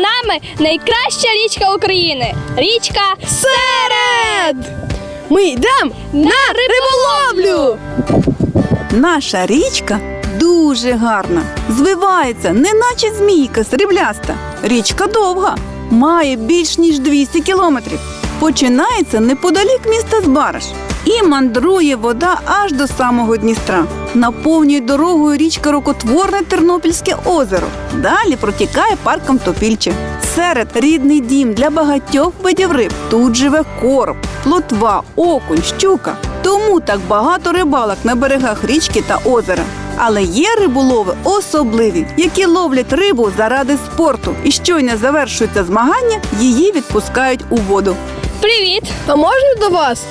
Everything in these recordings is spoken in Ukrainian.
нами найкраща річка України. Річка Серед! Ми йдемо на риболовлю! Наша річка дуже гарна, звивається, неначе змійка срібляста. Річка довга, має більш ніж 200 кілометрів. Починається неподалік міста Збараш і мандрує вода аж до самого Дністра. Наповнює дорогою річка рукотворне Тернопільське озеро. Далі протікає парком Топільче. Серед рідний дім для багатьох видів риб. Тут живе короб, плотва, окунь, щука. Тому так багато рибалок на берегах річки та озера. Але є риболови особливі, які ловлять рибу заради спорту, і щойно завершується змагання, її відпускають у воду. Привіт! А можна до вас?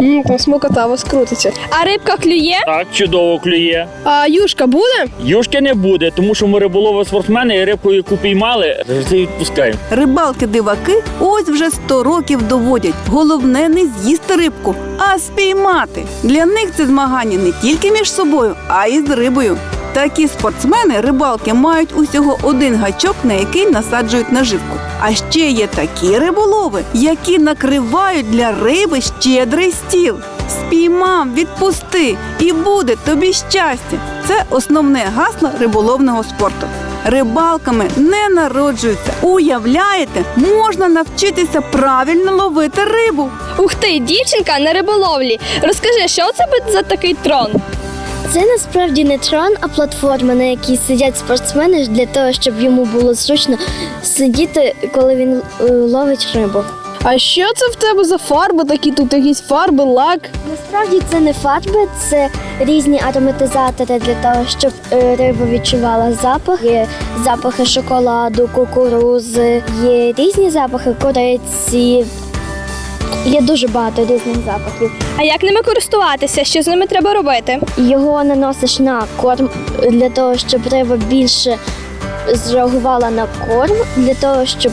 М, там смокота вас крутиться. А рибка клює? Так, чудово клює. А юшка буде? Юшки не буде, тому що ми риболови спортсмени і рибку, яку піймали, завжди відпускаємо. Рибалки-диваки ось вже 100 років доводять. Головне не з'їсти рибку, а спіймати. Для них це змагання не тільки між собою, а й з рибою. Такі спортсмени рибалки мають усього один гачок, на який насаджують наживку. А ще є такі риболови, які накривають для риби щедрий стіл. Спіймав, відпусти, і буде тобі щастя. Це основне гасло риболовного спорту. Рибалками не народжуються. Уявляєте, можна навчитися правильно ловити рибу. Ух ти, дівчинка на риболовлі. Розкажи, що це за такий трон? Це насправді не трон, а платформа, на якій сидять спортсмени для того, щоб йому було зручно сидіти, коли він е, ловить рибу. А що це в тебе за фарби такі? Тут якісь фарби, лак. Насправді це не фарби, це різні ароматизатори для того, щоб е, риба відчувала запах. Є запахи шоколаду, кукурузи, є різні запахи кориці. Є дуже багато різних запахів. А як ними користуватися? Що з ними треба робити? Його наносиш на корм для того, щоб риба більше зреагувала на корм, для того, щоб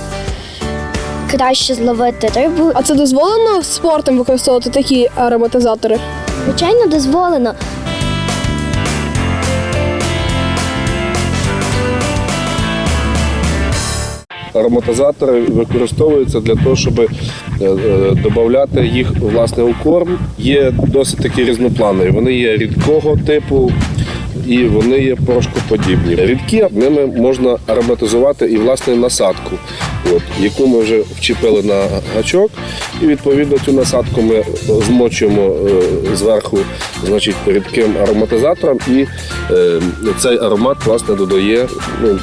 краще зловити рибу. А це дозволено спортом використовувати такі ароматизатори? Звичайно, дозволено. Ароматизатори використовуються для того, щоб е, е, додати їх власне у корм. Є досить такі різнопланові. Вони є рідкого типу і вони є порошкоподібні. Рідкі ними можна ароматизувати і власне насадку, от, яку ми вже вчепили на гачок. І відповідно цю насадку ми змочуємо е, зверху значить, рідким ароматизатором, і е, цей аромат власне додає. Ну,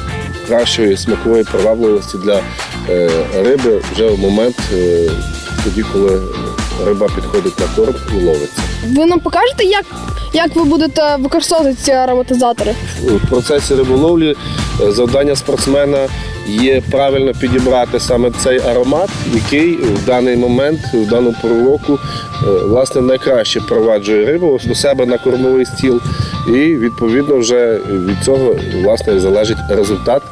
кращої смакової привабливості для е, риби вже в момент е, тоді, коли риба підходить на корм і ловиться. Ви нам покажете, як, як ви будете використовувати ці ароматизатори? В процесі риболовлі е, завдання спортсмена є правильно підібрати саме цей аромат, який в даний момент, в дану пору року, власне, найкраще впроваджує рибу до себе на кормовий стіл. І відповідно вже від цього власне залежить результат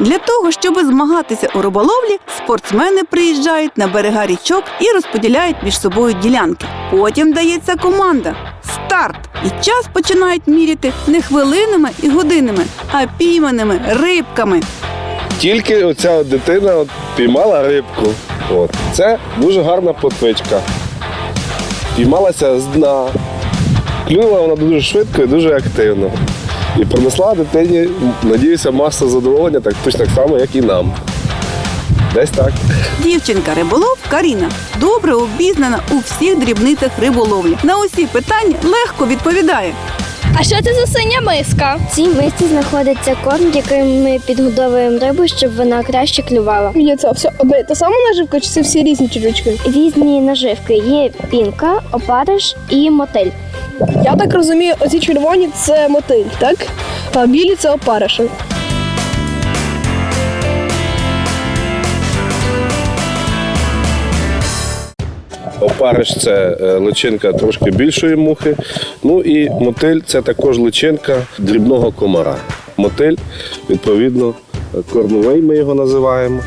Для того, щоб змагатися у риболовлі, спортсмени приїжджають на берега річок і розподіляють між собою ділянки. Потім дається команда. Старт! І час починають міряти не хвилинами і годинами, а пійманими рибками. Тільки оця дитина от піймала рибку. От. Це дуже гарна потвичка. Піймалася з дна. Клюнула вона дуже швидко і дуже активно. І принесла дитині, надіюся, масу задоволення, так точно так само, як і нам. Десь так. Дівчинка риболов Каріна добре обізнана у всіх дрібницях риболовлі. На усі питання легко відповідає. А що це за синя миска? В цій мисці знаходиться корм, яким ми підгодовуємо рибу, щоб вона краще клювала. Є це все одне та сама наживка, чи це всі різні чужички? Різні наживки є пінка, опариш і мотиль. Я так розумію, оці червоні це мотиль, так? А білі це опариші. Опариш це е, личинка трошки більшої мухи. Ну і мотиль це також личинка дрібного комара. Мотиль, відповідно, корновий ми його називаємо.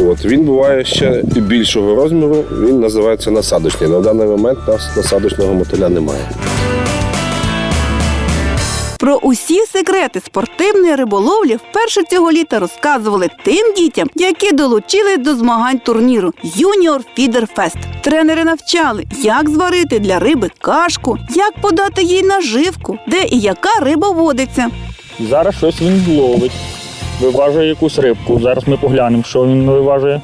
От, він буває ще більшого розміру, він називається насадочний. На даний момент у нас насадочного мотиля немає. Про усі секрети спортивної риболовлі вперше цього літа розказували тим дітям, які долучились до змагань турніру Юніор Фідер Фест. Тренери навчали, як зварити для риби кашку, як подати їй наживку, де і яка риба водиться. Зараз щось він ловить. Виважує якусь рибку. Зараз ми поглянемо, що він виважує.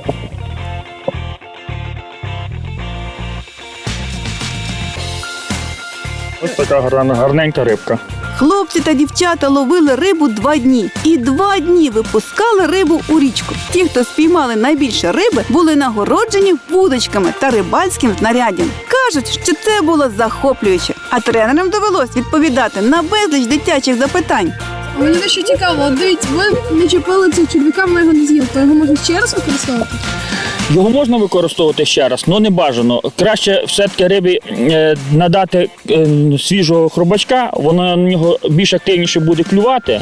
Ось така гарна, гарненька рибка. Хлопці та дівчата ловили рибу два дні і два дні випускали рибу у річку. Ті, хто спіймали найбільше риби, були нагороджені вудочками та рибальським знаряддям. Кажуть, що це було захоплююче, а тренерам довелось відповідати на безліч дитячих запитань. Мені дещо цікаво, дивіться, ви не чіпили цей черв'яка, ми його не з'їли, то його можна ще раз використовувати? Його можна використовувати ще раз, але не бажано. Краще все-таки рибі е, надати е, свіжого хробачка, воно на нього більш активніше буде клювати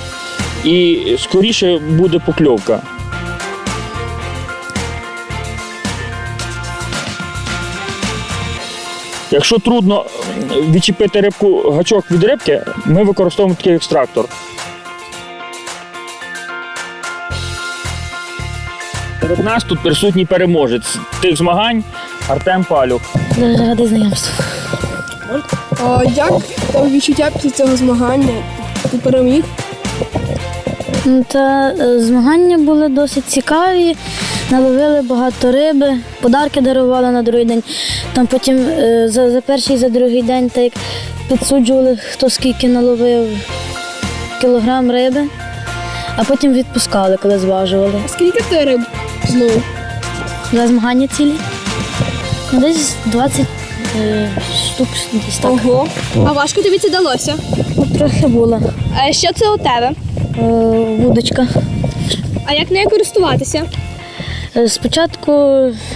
і скоріше буде покльовка. Якщо трудно відчепити рибку гачок від рибки, ми використовуємо такий екстрактор. Серед нас тут присутній переможець тих змагань Артем Палюк. Дуже радий знайомству. А як там відчуття після цього змагання? Ти переміг? Ну, Та е, змагання були досить цікаві. Наловили багато риби, подарки дарували на другий день. Там потім е, за, за перший і за другий день так підсуджували, хто скільки наловив кілограм риби, а потім відпускали, коли зважували. Скільки ти риб знову? За змагання цілі. Ну, Десь 20 е, штук десь так. Ого. А важко тобі це далося? Ну, Трохи було. А що це у тебе? Е, вудочка. А як нею користуватися? Е, Спочатку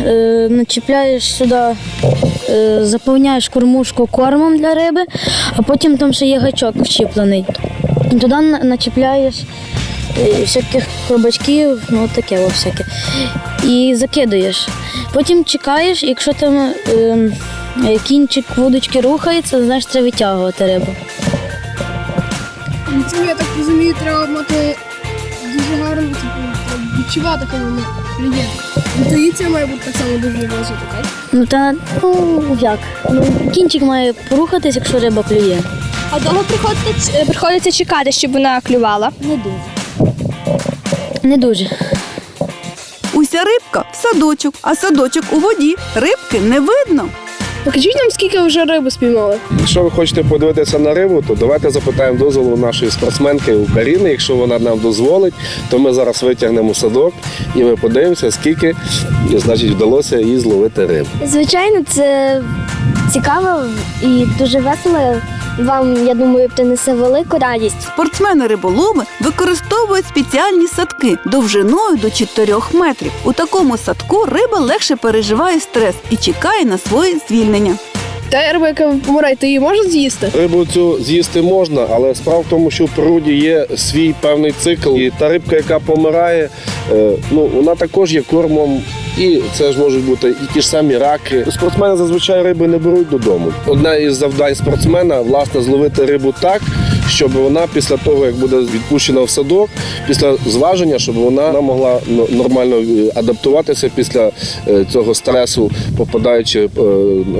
е, начіпляєш сюди, е, заповняєш кормушку кормом для риби, а потім там ще є гачок вчіплений. І Туди на- начіпляєш всяких хробачків, ну таке о, всяке. І закидаєш. Потім чекаєш, якщо там е, е, кінчик вудочки рухається, значить треба витягувати рибу. Ну, Це, я так розумію, треба мати дуже гарно, типу, відчувати, коли воно клює. Інтуїція має бути так само дуже розвита, так? Ну та ну як? Ну, кінчик має порухатись, якщо риба клює. А довго приходиться, е, приходиться чекати, щоб вона клювала? Не дуже. Не дуже. Уся рибка в садочок, а садочок у воді. Рибки не видно. Покажіть нам, скільки вже риби спіймали. Якщо ви хочете подивитися на рибу, то давайте запитаємо дозволу нашої спортсменки у Каріни. Якщо вона нам дозволить, то ми зараз витягнемо садок і ми подивимося, скільки значить, вдалося їй зловити рибу. Звичайно, це цікаво і дуже весело. Вам, я думаю, принесе велику радість. Спортсмени-риболови використовують спеціальні садки довжиною до 4 метрів. У такому садку риба легше переживає стрес і чекає на своє звільнення. Та риба, яка помирає, ти її можеш з'їсти? Рибу цю з'їсти можна, але справа в тому, що в природі є свій певний цикл. І та рибка, яка помирає, е, ну вона також є кормом. І це ж можуть бути і ті ж самі раки. Спортсмени зазвичай риби не беруть додому. Одне із завдань спортсмена власне зловити рибу так, щоб вона після того, як буде відпущена в садок, після зваження, щоб вона могла нормально е, адаптуватися після е, цього стресу, попадаючи е,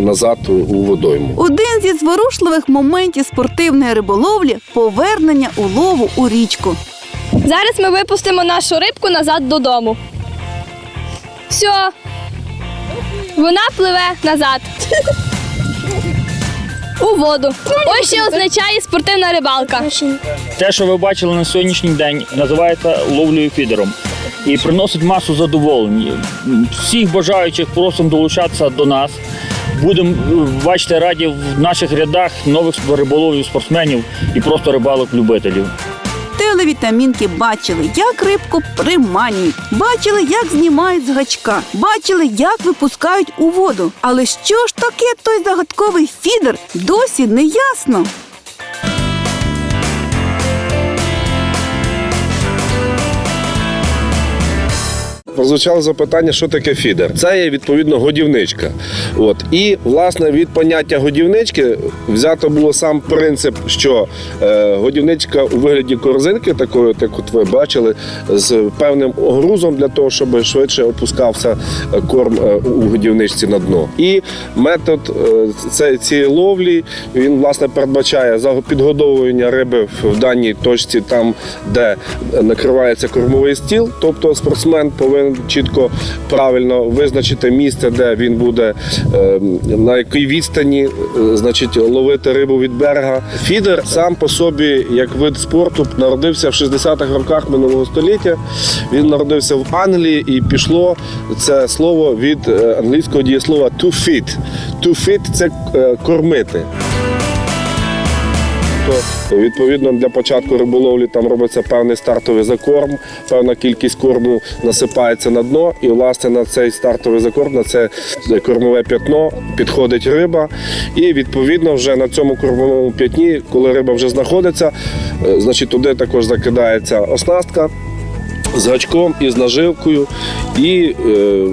назад у водойму. Один зі зворушливих моментів спортивної риболовлі повернення улову у річку. Зараз ми випустимо нашу рибку назад додому. Все. Вона пливе назад. У воду. Ось що означає спортивна рибалка. Те, що ви бачили на сьогоднішній день, називається ловлею фідером і приносить масу задоволень. Всіх бажаючих просимо долучатися до нас. Будемо бачити раді в наших рядах нових риболовів, спортсменів і просто рибалок-любителів. Телевітамінки бачили, як рибку приманюють, бачили, як знімають з гачка, бачили, як випускають у воду. Але що ж таке той загадковий фідер? Досі не ясно. Прозвучало запитання, що таке фідер. Це є відповідно годівничка. От і власне від поняття годівнички взято було сам принцип, що е, годівничка у вигляді корзинки, такої, як от ви бачили, з певним грузом для того, щоб швидше опускався корм е, у годівничці на дно. І метод е, цієї ловлі він власне передбачає підгодовування риби в даній точці, там де накривається кормовий стіл. Тобто спортсмен повинен чітко правильно визначити місце, де він буде е, на якій відстані, е, значить, ловити рибу від берега. Фідер сам по собі, як вид спорту, народився в 60-х роках минулого століття. Він народився в Англії і пішло це слово від е, англійського дієслова to feed. To feed – це е, кормити. То, Відповідно, для початку риболовлі там робиться певний стартовий закорм, певна кількість корму насипається на дно, і власне на цей стартовий закорм, на це кормове п'ятно підходить риба. І відповідно вже на цьому кормовому п'ятні, коли риба вже знаходиться, е, значить туди також закидається оснастка. З гачком і з наживкою, і е,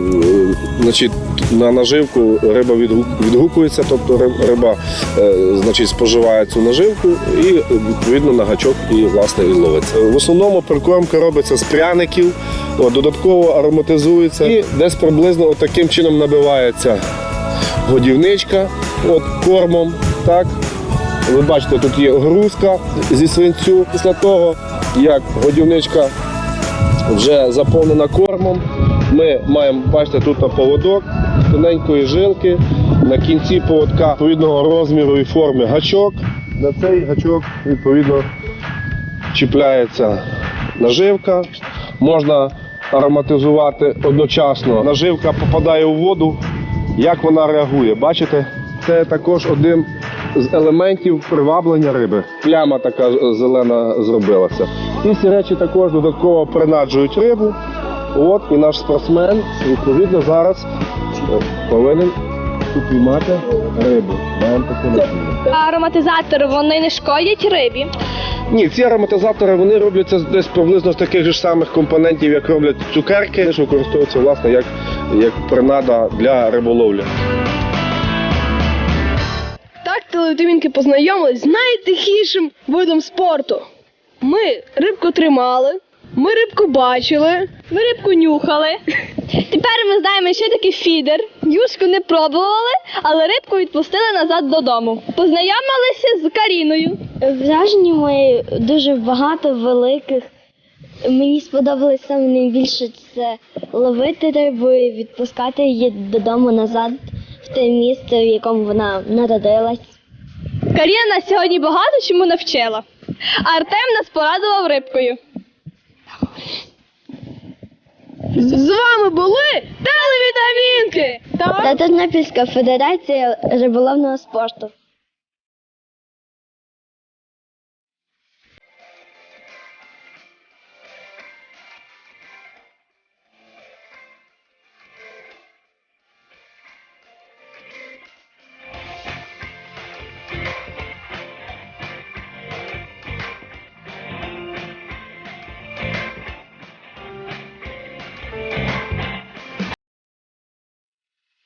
значить, на наживку риба відгукується, тобто риба е, значить, споживає цю наживку і відповідно на гачок і власне і ловиться. В основному прикормка робиться з пряників, от, додатково ароматизується і десь приблизно от таким чином набивається годівничка от, кормом. Так. Ви бачите, тут є грузка зі свинцю. Після того, як годівничка вже заповнена кормом. Ми маємо, бачите, тут поводок тоненької жилки. На кінці поводка відповідного розміру і форми гачок. На цей гачок відповідно чіпляється наживка. Можна ароматизувати одночасно. Наживка попадає у воду. Як вона реагує? Бачите? Це також один з елементів приваблення риби. Пляма така зелена зробилася. І ці речі також додатково принаджують рибу. От і наш спортсмен відповідно зараз е, повинен упіймати рибу. Маємо таку. Ароматизатори вони не шкодять рибі. Ні, ці ароматизатори вони робляться десь приблизно з таких же ж самих компонентів, як роблять цукерки, що використовуються власне як, як принада для риболовлі. Так телевідмінки познайомились з найтихішим видом спорту. Ми рибку тримали, ми рибку бачили, Ми рибку нюхали. Тепер ми знаємо, що таке фідер. Юшку не пробували, але рибку відпустили назад додому. Познайомилися з Каріною. Вражені мої дуже багато великих. Мені сподобалось саме найбільше це ловити рибу і відпускати її додому назад в те місце, в якому вона народилась. Каріна сьогодні багато чому навчила. Артем нас порадував рибкою. з вами були телевітамінки! Та Тернопільська федерація риболовного спорту.